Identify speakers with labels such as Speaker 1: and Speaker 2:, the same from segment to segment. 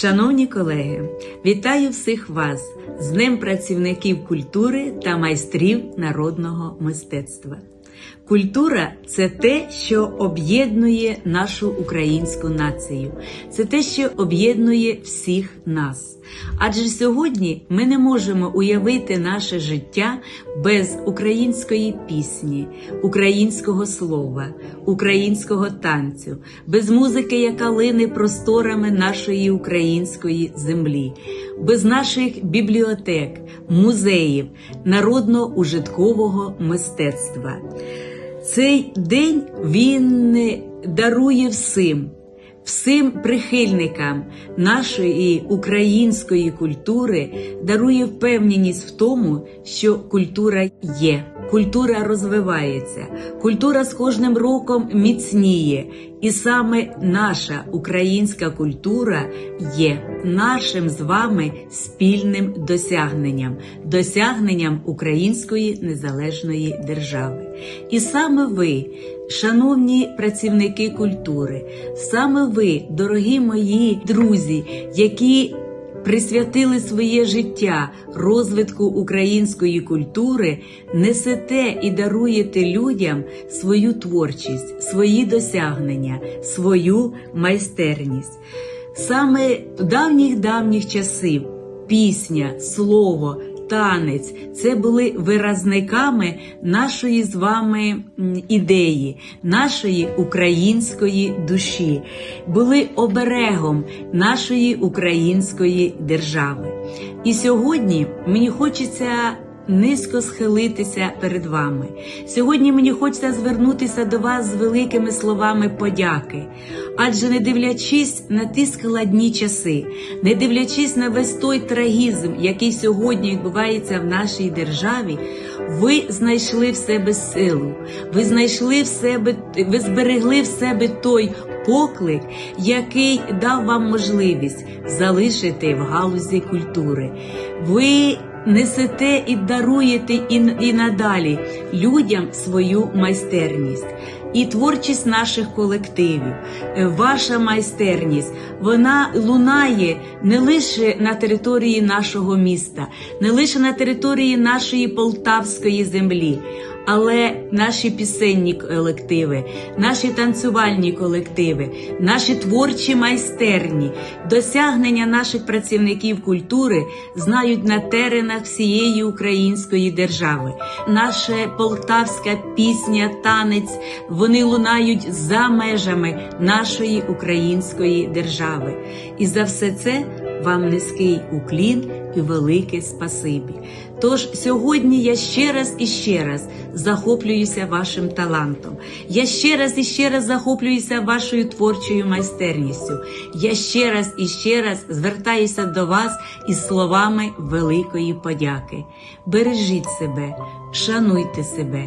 Speaker 1: Шановні колеги, вітаю всіх вас з Днем працівників культури та майстрів народного мистецтва. Культура це те, що об'єднує нашу українську націю, це те, що об'єднує всіх нас. Адже сьогодні ми не можемо уявити наше життя без української пісні, українського слова, українського танцю, без музики, яка лине просторами нашої української землі, без наших бібліотек, музеїв, народно-ужиткового мистецтва. Цей день він дарує всім, всім прихильникам нашої української культури, дарує впевненість в тому, що культура є. Культура розвивається, культура з кожним роком міцніє, і саме наша українська культура є нашим з вами спільним досягненням, досягненням української незалежної держави. І саме ви, шановні працівники культури, саме ви, дорогі мої друзі, які присвятили своє життя розвитку української культури, несете і даруєте людям свою творчість, свої досягнення, свою майстерність. Саме давніх давніх часів пісня, слово. Танець це були виразниками нашої з вами ідеї, нашої української душі, були оберегом нашої української держави. І сьогодні мені хочеться. Низько схилитися перед вами. Сьогодні мені хочеться звернутися до вас з великими словами подяки. Адже не дивлячись на ті складні часи, не дивлячись на весь той трагізм, який сьогодні відбувається в нашій державі, ви знайшли в себе силу, ви знайшли в себе, ви зберегли в себе той поклик, який дав вам можливість залишити в галузі культури. Ви Несете і даруєте і, і надалі людям свою майстерність. І творчість наших колективів, ваша майстерність, вона лунає не лише на території нашого міста, не лише на території нашої полтавської землі, але наші пісенні колективи, наші танцювальні колективи, наші творчі майстерні, досягнення наших працівників культури знають на теренах всієї української держави. Наша полтавська пісня, танець вони лунають за межами нашої української держави. І за все це вам низький уклін і велике спасибі. Тож сьогодні я ще раз і ще раз захоплююся вашим талантом. Я ще раз і ще раз захоплююся вашою творчою майстерністю. Я ще раз і ще раз звертаюся до вас із словами великої подяки. Бережіть себе, шануйте себе,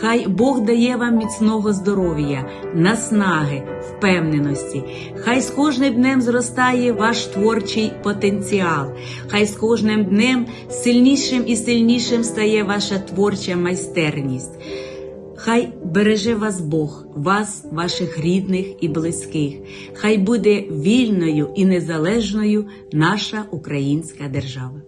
Speaker 1: хай Бог дає вам міцного здоров'я, наснаги, впевненості. Хай з кожним днем зростає ваш творчий потенціал. Хай з кожним днем сильнішим і сильнішим стає ваша творча майстерність. Хай береже вас Бог, вас, ваших рідних і близьких. Хай буде вільною і незалежною наша українська держава.